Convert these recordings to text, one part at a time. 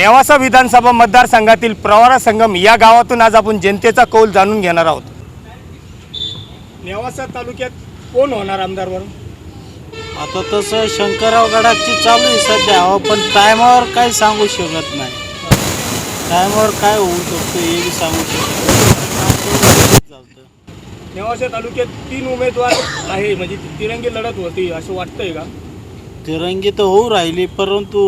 नेवासा विधानसभा मतदारसंघातील प्रवारा संगम या गावातून आज आपण जनतेचा कौल जाणून घेणार आहोत. नेवासा तालुक्यात कोण होणार आमदार बरं आता तसं शंकरराव गडाची चालू आहे सध्या अहो, पण टायमावर काही सांगू शकत नाही. टायमावर काय होऊ शकतं हे बी सांगू शकत नाही. नेवासा तालुक्यात तीन उमेदवार आहे म्हणजे तिरंगी लढत होती असं वाटतंय का? तिरंगी तर होऊ राहिली परंतु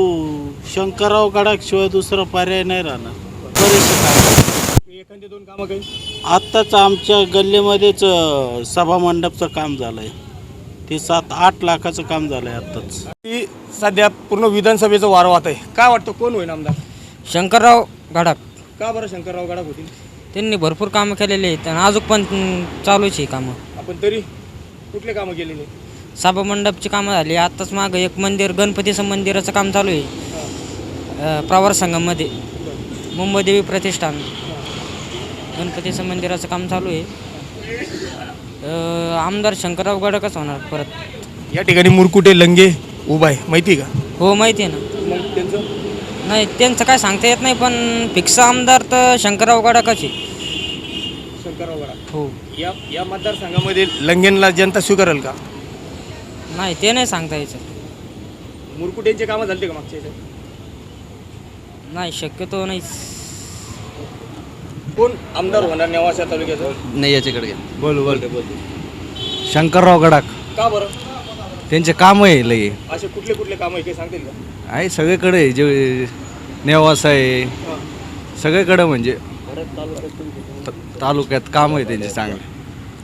शंकरराव गडाशिवाय दुसरा पर्याय नाही राहणार. बरेचसे काम एखादी दोन कामं काही? आत्ताच आमच्या गल्लीमध्येच अं, सभामंडपचं काम झालंय. ते सात आठ लाखाचं काम झालंय आत्ताच. ती सध्या पूर्ण विधानसभेचं वारवात आहे. काय वाटतं कोण होईल आमदार? शंकरराव गडाख. का बरं शंकरराव गडाख होतील? त्यांनी भरपूर कामं केलेले आहेत आणि अजून पण चालूच आहे कामं. आपण तरी कुठले कामं केलेले? सभामंडपची कामं झाली. आत्ताच मागं एक मंदिर गणपतीचं मंदिराचं काम चालू आहे. प्रवार संघामध्ये. मुंबईदेवी प्रतिष्ठान. गणपतीचं मंदिराचं काम चालू आहे. आमदार शंकरराव गडाकच होणार परत. या ठिकाणी मुरकुटे लंगे उभा आहे. माहिती आहे का? हो माहिती आहे ना. मग त्यांचं नाही त्यांचं काय सांगता येत नाही पण फिक्स आमदार तर शंकरराव गडाकच आहे. शंकरराव गडाख. हो. या या मतदारसंघामध्ये लंगेनला जनता स्वीकारेल का? नाही ते नाही सांगता यायचं मुरकुटेंचे कामं झाले का मागच्या याच्यात? नाही शक्यतो नाही. कोण? आमदार होणार नेवासा तालुक्याचं. नाही याच्याकडे घ्या बोल बोल. बोल शंकरराव गडाख. का बरं? त्यांचे काम आहे लई. असे कुठले कुठले कामं आहे काही सांगतील का? आहे सगळीकडे आहे, जे नेवासा आहे. सगळीकडे म्हणजे. त- तालुक्यात काम आहे त्यांचे चांगले.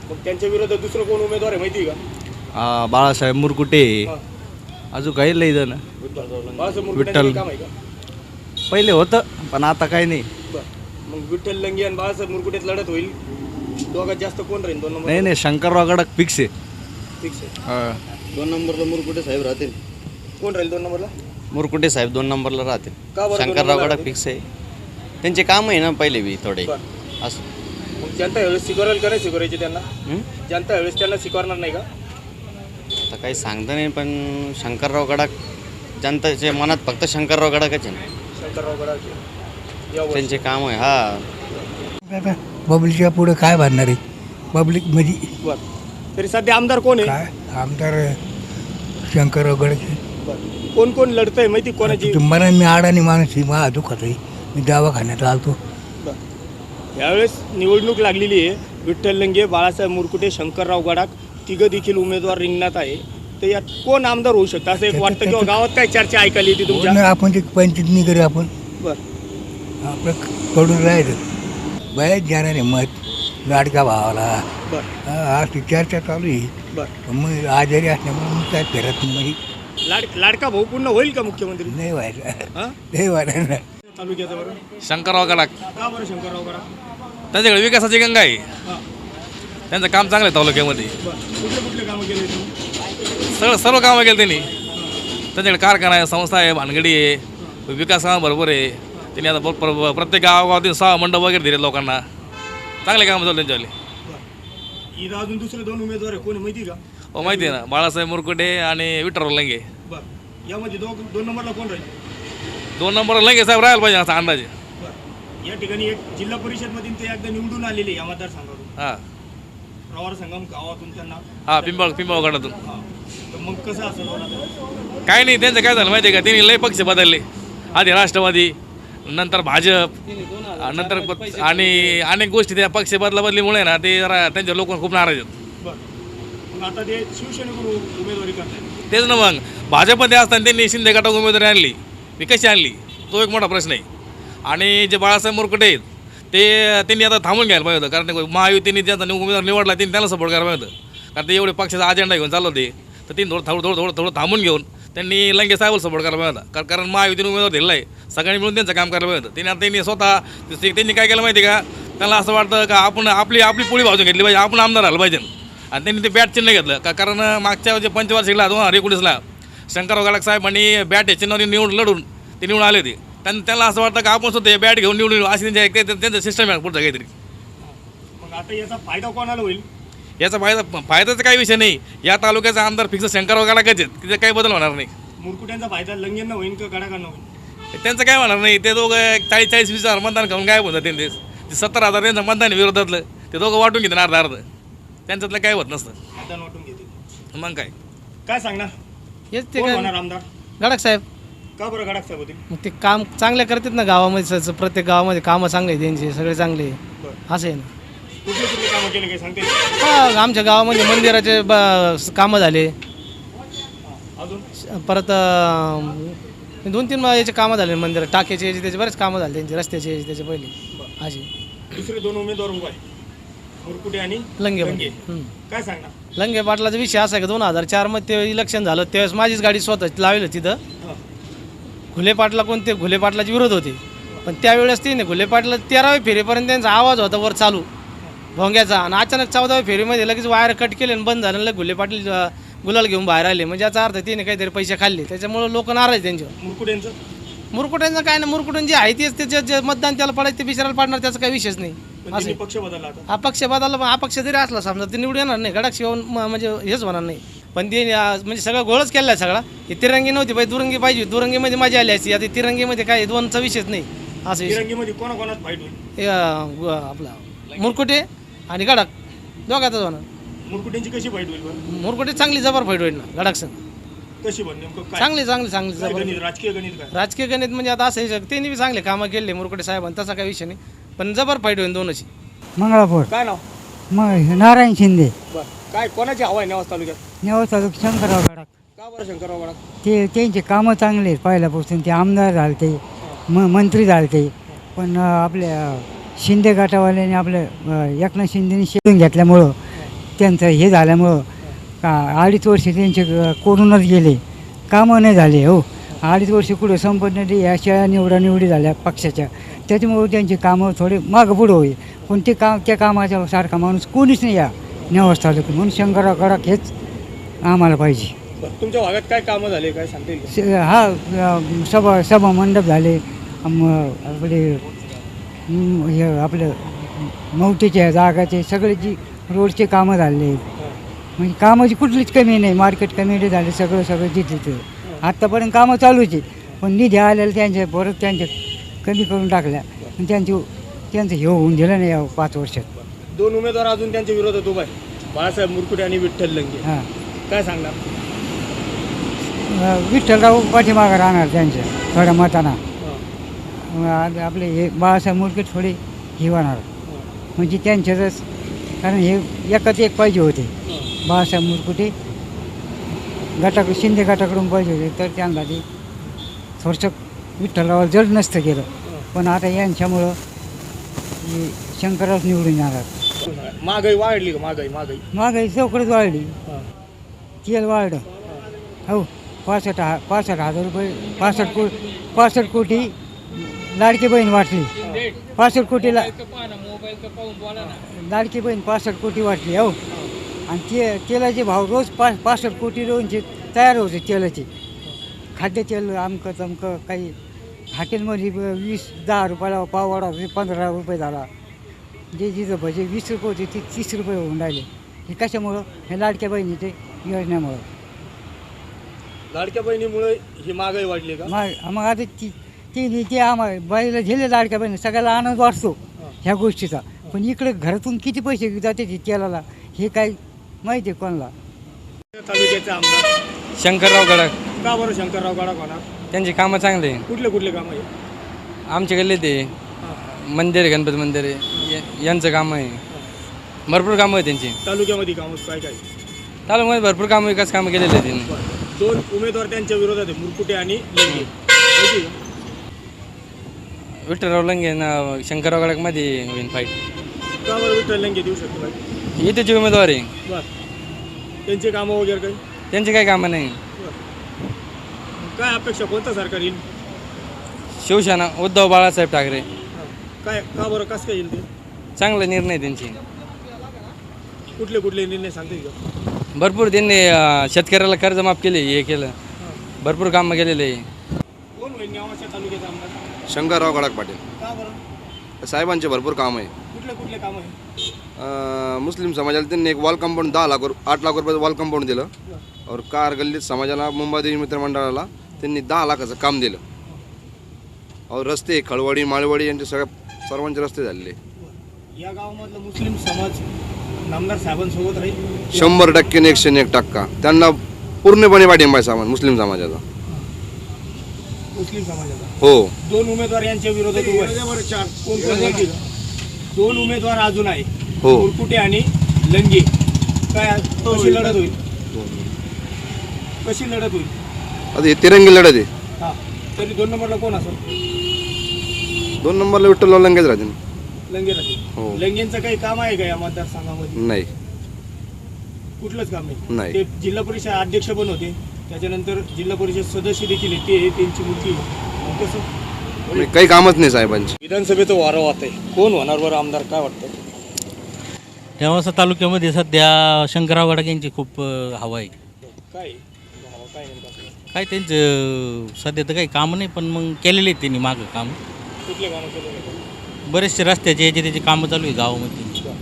मग त्यांच्या विरोधात दुसरं कोण उमेदवार आहे माहिती आहे का? आ, बाळासाहेब मुरकुटे. अजून काही लई जण बाळासाहेब मुरकुटे विठ्ठल. काम आहे का पहिले होतं पण आता काही नाही बरं मग विठ्ठल लंगे आणि बाळासाहेब मुरकुटेत लढत होईल दोघात जास्त कोण राहील दोन नंबर नाही नाही शंकरराव गडाख फिक्स आहे फिक्स आहे हा. दोन नंबरला मुरकुटे साहेब राहतील कोण राहील दोन नंबरला मुरकुटे साहेब दोन नंबरला राहतील का बरं दोन शंकरराव नंबरला गडाख राहतील? फिक्स आहे त्यांचे काम आहे ना पहिले बी थोडे बरं असं मग जनता यावेळेस स्वीकारेल का नाही स्वीकारायचे त्यांना हं? जनता यावेळेस त्यांना स्वीकारणार नाही का आता काही सांगता नाही पण शंकरराव गडाख जनताच्या मनात फक्त शंकरराव गडाखच आहे ना. शंकरराव गडाचे. त्यांचे काम आहे हा. आता पब्लिकच्या पुढे काय बांधणार आहे? पब्लिक म्हणजे बरं. तरी सध्या आमदार कोण आहे? काय? आमदार शंकरराव गडचे बरं. कोण कोण लढतंय माहिती कोणाची? मनाने मी आडानी माणूस आहे मला दुखत आहे. मी दवाखान्यात आलतो. यावेळेस निवडणूक लागलेली आहे. विठ्ठल लंगे बाळासाहेब मुरकुटे शंकरराव गडाख तिघं देखील उमेदवार रिंगणात आहे. तर यात कोण आमदार होऊ शकतं? असं एक वाटतं किंवा गावात काय चर्चा ऐकायला येते तुमच्या? आपण ते पंचायतनी करू आपण. बरं. आपलं कडून राहायचं बऱ्याच जाणार आहे मत लाडका भावाला. बरं. हा, आज ती चर्चा चालू आहे. बरं. पण मग आजारी असल्यामुळे मी काय फिरत नाही. म्हणजे लाड लाडका भाऊ पूर्ण होईल का मुख्यमंत्री? नाही व्हायचं. हा? नाही व्हायला तालुक्याचं बरं. शंकरराव गडाख. का बरं शंकरराव गडाख? त्यांच्याकडे विकासाची गंगा आहे. हां. त्यांचं काम चांगलं आहे तालुक्यामध्ये. कुठले कुठले कामं केले तुम्ही सगळं सर्व कामं केली त्यांनी. त्यांच्याकडे कारखाना आहे संस्था आहे भानगडी आहे विकास काम भरपूर आहे. त्यांनी आता प्र- प्रत्येक गावागावातील सहा मंडप वगैरे दिले लोकांना. चांगले कामं चालू त्यांच्यावाले. इथं अजून दुसरे दोन उमेदवार आहे कोण आहे माहिती आहे का? हो माहिती आहे ना. बाळासाहेब मुरकुटे आणि विठ्ठल लंगे. बरं. यामध्ये दोन दोन नंबरला कोण राहील? दोन नंबर लंगे साहेब राहायला पाहिजे असा अंदाजे बरं. या ठिकाणी एक जिल्हा परिषदमधून ते एकदा निवडून आलेले या मतदारसंघातून. हां. प्रवार संगम गावातून त्यांना हां पिंपळ पिंपळगडातून तर मग कसं आता? काही नाही त्यांचं काय झालं माहिती आहे का? त्यांनी लय पक्ष बदलले. आधी राष्ट्रवादी नंतर भाजप नंतर प- आणि अनेक गोष्टी त्या पक्ष बदला बदलीमुळे ना ते जरा त्यांच्या लोक खूप नाराज आहेत. बरं. मग आता ते शिवसेनेकडून उमेदवारी करतात तेच ना मग. भाजपमध्ये असताना त्यांनी शिंदे गटात उमेदवारी आणली. ती कशी आणली? तो एक मोठा प्रश्न आहे. आणि जे बाळासाहेब मुरकुटे आहेत ते त्यांनी आता थांबून घ्यायला पाहिजे होतं. कारण महायुतीने त्यांचा उमेदवार निवडला त्यांनी त्यांना सपोर्ट करायला पाहिजे होतं. कारण ते एवढे पक्षाचा अजेंडा घेऊन चाललं होते. तर त्यांनी थोडं थोडं थोडं थोडं थोडं थांबून घेऊन त्यांनी लंगे साहेबाला सपोर्ट करायला पाहिजे होता. कारण कारण महायुतीने उमेदवार दिलेला आहे. सगळ्यांनी मिळून त्यांचं काम करायला पाहिजे होतं. त्यांनी आता त्यांनी स्वतः त्यांनी काय केलं माहिती आहे का? त्यांना असं वाटतं का आपण आपली आपली पोळी भाजून घेतली पाहिजे. आपण आमदार आलं पाहिजे. आणि त्यांनी ते बॅट चिन्ह घेतलं. का कारण मागच्या जे पंचवार्षिकला दोन हजार एकोणीसला शंकरराव साहेब साहेबांनी बॅट या चिन्हावर निवडून लढून ते निवडून आले होते. त्यांना त्यांना असं वाटतं का आपण सुद्धा बॅट घेऊन निवडून येऊ. अशी त्यांच्या एक- ते- त्यांचं सिस्टम आहे पुढचं काहीतरी. मग आता याचा फायदा कोणाला होईल? याचा फायदा फायद्याचा काही विषय नाही. या तालुक्याचा आमदार फिक्स शंकरराव गडाकच आहेत. तिथे काही बदल होणार नाही. मुरकुट्यांचा फायदा लंगेंना होईल का गडाकांना होईल? त्यांचं काय होणार नाही. ते दोघं एक चाळीस चाळीस वीस हजार मतदान खाऊन काय होतं त्यांचे. ते सत्तर हजार त्यांचं मतदान आहे विरोधातलं. ते दोघं वाटून घेतात अर्ध अर्ध. त्यांच्यातलं काय होत नसतं. मतदान वाटून घेतील. मग काय? काय सांगणार? हेच ते कोण काय होणार आमदार? गडाख साहेब. का बरं गडाख साहेब होतील मग ते काम चांगले करतात ना गावामध्ये स- प्रत्येक गावामध्ये कामं चांगले आहेत त्यांचे सगळे चांगले आहे. बरं. असं आहे ना. कुठले कुठले कामं केले काय सांगते? हा आमच्या गावामध्ये मंदिराचे ब- कामं झाले. अजून? परत अं, दोन तीन याचे कामं झाले मंदिर टाक्याचे याचे त्याचे बरेच कामं झाले त्यांचे रस्त्याचे याचे त्याचे पहिले. असे. दुसरे दोन उमेदवार उभा मुरकुटे आणि लंगे लंगे. हं. काय सांगणार? लंगे पाटलाचा विषय असा आहे की दोन हजार चारमध्ये ते इलेक्शन झालं त्यावेळेस माझीच गाडी स्वतः लावली होती तिथं. हां. घुले पाटला कोणते? घुले पाटलाचे विरोध होते. पण त्यावेळेस ते नाही घुले पाटला तेराव्या फेरीपर्यंत त्यांचा आवाज होता वर चालू. भोंग्याचा. आणि अचानक चौदाव्या फेरीमध्ये लगेच वायर कट केले आणि बंद झालं घुले पाटील गुलाल घेऊन बाहेर आले. म्हणजे याचा अर्थ तिने काहीतरी पैसे खाल्ले. त्याच्यामुळे लोक नाराज त्यांच्यावर. मुरकुटेंचं मुरकुट्यांचं काय नाही. मुरकुटन जे आहे तेच त्याचे जे मतदान त्याला पडायचं ते बिचारायला पाडणार त्याचा काही विषयच नाही. असं पक्ष बदलला अपक्ष बदलला पण अपक्ष जरी असला समजा ते निवडून येणार नाही. गडाक्ष म्हणजे हेच होणार नाही. पण ते म्हणजे सगळं गोळच केला आहे सगळा. ही तिरंगी नव्हती पाहिजे दुरंगी पाहिजे दुरंगीमध्ये मजा आली असती. आता तिरंगीमध्ये काय दोनचा विषयच नाही. असं विषय. तिरंगीमध्ये कोणाकोणात फाईट होईल? हे अं, ग- आपला मुरकुटे आणि गडाक दोघातच होणार मुरकुटेंची कशी फाईट होईल बरं? मुरकुटे चांगली जबर फाईट होईल ना गडाक संग. कशी नेमकं काय? चांगली चांगली चांगली काय जबर. गणित? राजकीय गणित काय? राजकीय गणित म्हणजे आता असं आहे, त्यांनी बी चांगले कामं केले मुरकुटे साहेबांनी तसा काही विषय नाही. पण जबर फाईट होईल दोनची. मंगळापूर. काय नाव? मग नारायण शिंदे. बरं. काय कोणाची हवा आहे नेवास तालुक्यात? नेवास तालुका शंकरराव गडाख. का बरं शंकरराव गडाख? ते त्यांचे कामं चांगले आहेत पहिल्यापासून. ते आमदार झाले ते म मंत्री झाले ते पण अं, आपल्या शिंदे गटावाल्याने आपल्या अं, एकनाथ शिंदेने शेडून घेतल्यामुळं त्यांचं हे झाल्यामुळं का अडीच वर्ष त्यांचे अं, कोरोनात गेले. कामं नाही झाले हो. अडीच वर्ष कुठं संपन्न या शेळ्या निवडा निवडी झाल्या पक्षाच्या. त्याच्यामुळे त्यांची कामं थोडे मागं पुढं होईल. पण ते काम त्या कामाच्या सारखा माणूस कोणीच नाही या नेवास तालुक्यात. म्हणून शंकरराव गडाख हेच आम्हाला पाहिजे. बरं तुमच्या भागात काय कामं झाले काय सांगता येईल का? स- हा अ, सभा सभा मंडप झाले. अम, आपले म, हे आपलं मौतेच्या जागाचे सगळे जी रोडचे कामं झाले. म्हणजे कामाची कुठलीच कमी नाही मार्केट कमिटी झाले सगळं सगळं जिथे तिथं. आत्तापर्यंत कामं चालूच आहे पण निधी आलेल्या त्यांच्या परत त्यांच्या कमी करून टाकल्या. आणि त्यांची त्यांचं हे होऊन दिलं नाही या पाच वर्षात. दोन उमेदवार अजून त्यांच्या विरोधात उभा आहे बाळासाहेब मुरकुटे आणि विठ्ठल लंगे. हां. काय सांगणार? अ, विठ्ठलराव पाठीमागं राहणार त्यांच्या थोड्या मताना. आपले हे बाळासाहेब मुरके थोडे हे होणार. म्हणजे त्यांच्यातच कारण हे एकच एक पाहिजे होते. बाळासाहेब मुरकुटे गटाकडे शिंदे गटाकडून पाहिजे होते तर त्यांना ते थोडंसं विठ्ठलराव जड नसतं केलं. पण आता यांच्यामुळं हे शंकरराव निवडून येणार. महागाई वाढली का? महागाई महागाई. महागाई चौकडच वाढली. तेल वाढलं. हो पासष्ट हा पासष्ट हजार रुपये पासष्ट को पासष्ट कोटी लाडकी बहीण वाटली. पासष्ट कोटीला लाडकी बहीण पासष्ट कोटी वाटली हो. आणि ते तेलाचे भाव रोज पा पासष्ट कोटी रोजचे तयार होते तेलाचे. खाद्यतेल आमकं तमकं काही हॉटेलमध्ये वीस दहा रुपयाला पाव वाढा ते पंधरा रुपये झाला. जे जिथं भजे वीस रुपये होते ते तीस रुपये होऊन राहिले. हे कशामुळं? हे लाडक्या बहिणीचे योजनेमुळं. लाडक्या बहिणीमुळे ही महागाई वाढली का? मग मग आता ती ती ते आम्हाला बाईला झेले लाडक्या बहिणी सगळ्याला आनंद वाटतो ह्या गोष्टीचा. पण इकडे घरातून किती पैसे जाते ते तेलाला हे काय माहिती आहे कोणाला? तालुक्याचे आमदार. शंकरराव गडाख. का बरं शंकरराव गडाख होणार? त्यांची कामं चांगली. कुठले कुठले कामं आहे आमच्या गल्लीत आहे. मंदिर आहे गणपती मंदिर आहे. या- यांचं काम आहे. भरपूर कामं आहे त्यांची. तालुक्यामध्ये कामं काय काय? तालुक्यामध्ये भरपूर कामं विकास कामं केलेले आहेत त्यांनी. दोन उमेदवार त्यांच्या विरोधात आहे मुरकुटे आणि लंगे. माहिती आहे का? विठ्ठलराव लंगे ना शंकरराव गडाखमध्ये होईल फाईट का बरं विठ्ठल लंगे देऊ शकतो इथेचे उमेदवार आहे. बरं. त्यांची कामं वगैरे काही? त्यांची काही कामं नाही. बरं काय अपेक्षा कोणतं सरकार येईल? शिवसेना उद्धव बाळासाहेब ठाकरे. काय का बरं कसं काय येईल ते? चांगला निर्णय त्यांची. कुठले कुठले निर्णय सांगता का? भरपूर त्यांनी अं, शेतकऱ्याला कर्ज माफ केले हे केलं. भरपूर कामं केलेले. आहे कोण होईल नेवाच्या तालुक्याचा आमदार? शंकरराव गडाख पाटील. का बरं? साहेबांचे भरपूर काम आहे. कुठले कुठले कामं आहे? अं, मुस्लिम समाजाला त्यांनी एक वॉल कंपाऊंड दहा लाख रु- आठ लाख रुपयाचं वॉल कंपाऊंड दिलं. और कार गल्लीत समाजाला मुंबई देवी मित्र मंडळाला त्यांनी दहा लाखाचं काम दिलं. अहो रस्ते खळवाडी माळवाडी यांचे सगळ्या सर्वांचे रस्ते झालेले. या गावामधलं मुस्लिम समाज नामदार साहेबांसोबत राहील. शंभर टक्के एकशे एक टक्का. त्यांना पूर्णपणे पाठिंबा आहे समाज मुस्लिम समाजाचा. मुस्लिम समाजाचा. हो. दोन उमेदवार यांच्या विरोधात उभे आहेत. कोण कोण? दोन उमेदवार अजून आहे. हो. मुरकुटे आणि लंगे. काय? कशी लढत होईल? कशी लढत होईल? आता हे तिरंगी लढत आहे हा तरी दोन नंबरला कोण असेल दोन नंबरला विठ्ठल लंगेच राहतील लंगे हो. राहतील लंगेंचं काही काम आहे का या मतदारसंघामध्ये नाही कुठलंच काम नाही नाही. ते जिल्हा परिषद अध्यक्ष पण होते त्याच्यानंतर जिल्हा परिषद सदस्य देखील आहे ते त्यांची मुलगी. मग कसं म्हणजे काही कामच नाही साहेबांची विधानसभेचं वारं वाहत आहे कोण होणार बरं आमदार काय वाटतं नेवासा तालुक्यामध्ये सध्या शंकरराव गडाख यांची खूप अ, हवा आहे काय काय त्यांचं सध्या तर काही कामं नाही पण मग केलेले आहेत त्यांनी मागं काम. कुठले कामं केले नाही? बरेचसे रस्त्याचे याचे त्याचे कामं चालू आहे गावामध्ये.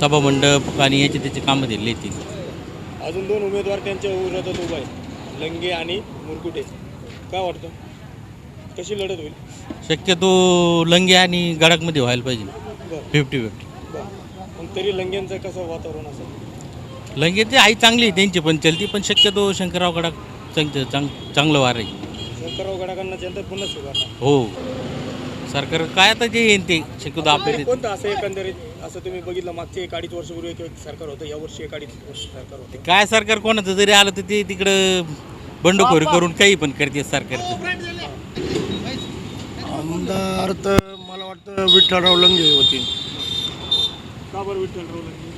सभामंडप आणि याचे त्याचे कामं दिले आहेत त्यांनी. अजून दोन उमेदवार त्यांच्या विरोधात उभा आहेत. लंगे आणि मुरकुटे. काय वाटतं? कशी लढत होईल? शक्यतो लंगे आणि गडाकमध्ये व्हायला पाहिजे. बरं. फिफ्टी फिफ्टी बरं. मग तरी लंग्यांचं कसं वातावरण असेल? लंगे ते आई चांगली आहे त्यांची पण चलती पण शक्यतो शंकरराव गडाक चांग चांग चांगलं वार आहे. शंकरराव गडाकांना जनता पुन्हा स्वीकारणार हो. सरकार काय आता जे येईन ते शक्यतो आपल्या कोणतं असं एकंदरीत असं तुम्ही बघितलं मागचे एक अडीच वर्षापूर्वी एक एक सरकार होतं या वर्षी एक अडीच वर्ष सरकार होतं. काय सरकार कोणाचं जरी आलं तर ते तिकडं बंडखोरी करून काही पण करते सरकारचं आमदार तर मला वाटतं विठ्ठलराव लंगे होतील का बरं विठ्ठलराव लंगे?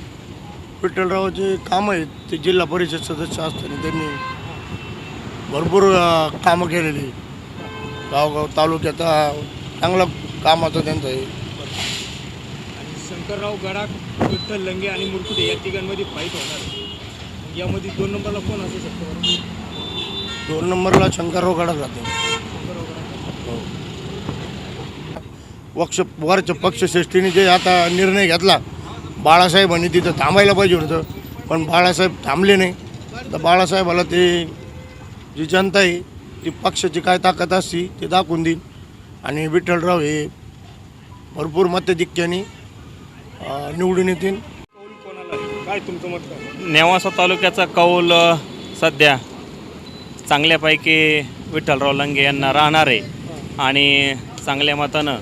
विठ्ठलरावचे कामं आहेत ते जिल्हा परिषद सदस्य असताना त्यांनी भरपूर कामं केलेली. गावगाव तालुक्यात अ, चांगलं कामाचं त्यांचं आहे. आणि शंकरराव गडाख विठ्ठल लंगे आणि मुरकुटे या तिघांमध्ये फाईट होणार. यामध्ये दोन नंबरला कोण असू शकतो? दोन नंबरला शंकरराव गडाख राहते वक्ष वरच्या पक्षश्रेष्ठीने जे आता निर्णय घेतला बाळासाहेबांनी तिथं थांबायला पाहिजे होतं. पण बाळासाहेब थांबले नाही. तर बाळासाहेबाला ते जी जनता आहे ती पक्षाची काय ताकद असती ते दाखवून देईल आणि विठ्ठलराव हे भरपूर मताधिक्याने निवडून येतील? काय तुमचं मत नेवासा तालुक्याचा कौल सध्या चांगल्यापैकी विठ्ठलराव लंगे यांना राहणार आहे. आणि चांगल्या मतानं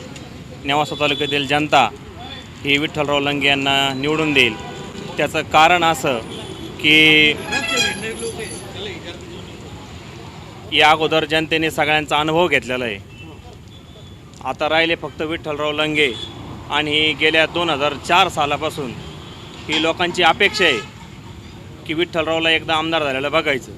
नेवासा तालुक्यातील जनता ही विठ्ठलराव लंगे यांना निवडून देईल. त्याचं कारण असं की या अगोदर जनतेने सगळ्यांचा अनुभव घेतलेला आहे. आता राहिले फक्त विठ्ठलराव लंगे आणि गेल्या दोन हजार चार सालापासून ही लोकांची अपेक्षा आहे की विठ्ठलरावला एकदा आमदार झालेलं बघायचं.